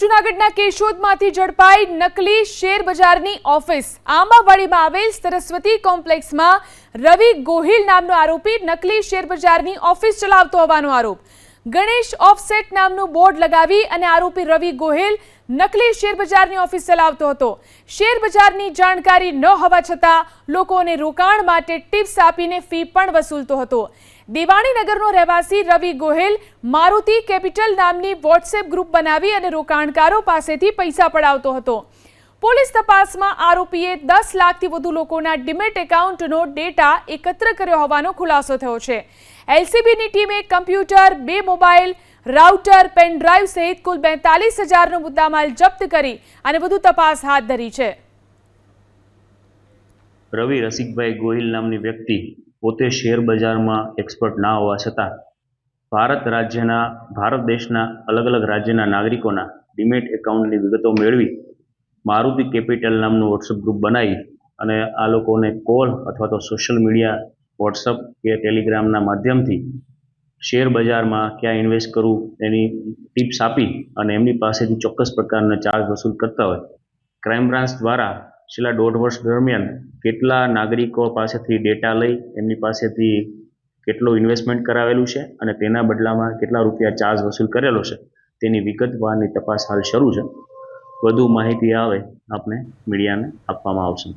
જૂનાગઢના કેશોદમાંથી ઝડપાઈ નકલી શેર બજારની ઓફિસ આંબાવાડીમાં આવેલ સરસ્વતી કોમ્પ્લેક્સમાં રવિ ગોહિલ નામનો આરોપી નકલી શેર બજારની ઓફિસ ચલાવતો હોવાનો આરોપ. ગણેશ ઓફસેટ નામનું બોર્ડ લગાવી અને આરોપી રવિ ગોહિલ નકલી શેરબજારની ઓફિસ ચલાવતો હતો. શેર બજારની જાણકારી ન હોવા છતાં લોકોને રોકાણ માટે ટિપ્સ આપીને ફી પણ વસૂલતો હતો. દેવાણીનગરનો રહેવાસી રવિ ગોહિલ મારુતિ કેપિટલ નામની વોટ્સએપ ગ્રુપ બનાવી અને રોકાણકારો પાસેથી પૈસા પડાવતો હતો. પોલીસ તપાસમાં આરોપીએ દસ લાખથી વધુ લોકોના ડિમેટ એકાઉન્ટનો ડેટા એકત્ર કર્યો હોવાનો ખુલાસો થયો છે. એલસીબીની ટીમે કમ્પ્યુટર, બે મોબાઈલ, રાઉટર, પેન ડ્રાઈવ સહિત કુલ બેતાલીસ હજારનો મુદ્દામાલ જપ્ત કરી અને વધુ તપાસ હાથ ધરી છે. રવિ રસિકભાઈ ગોહિલ નામની વ્યક્તિ પોતે શેર બજારમાં એક્સપર્ટ ના હોવા છતાં ભારત રાજ્યના, ભારત દેશના અલગ અલગ રાજ્યના નાગરિકોના ડીમેટ એકાઉન્ટની વિગતો મેળવી મારુતિ કેપિટલ નામનું વોટ્સઅપ ગ્રુપ બનાવી અને આ લોકોને કોલ અથવા તો સોશિયલ મીડિયા વોટ્સઅપ કે ટેલિગ્રામના માધ્યમથી શેર બજારમાં ક્યાં ઇન્વેસ્ટ કરવું એની ટિપ્સ આપી અને એમની પાસેથી ચોક્કસ પ્રકારના ચાર્જ વસૂલ કરતા હોય. ક્રાઇમ બ્રાન્ચ દ્વારા છેલ્લા દોઢ વર્ષ દરમિયાન કેટલા નાગરિકો પાસેથી ડેટા લઈ, એમની પાસેથી કેટલું ઇન્વેસ્ટમેન્ટ કરાવેલું છે અને તેના બદલામાં કેટલા રૂપિયા ચાર્જ વસૂલ કરેલો છે તેની વિગતવારની તપાસ હાલ શરૂ છે. વધુ માહિતી આવે આપને મીડિયાને આપવામાં આવશે.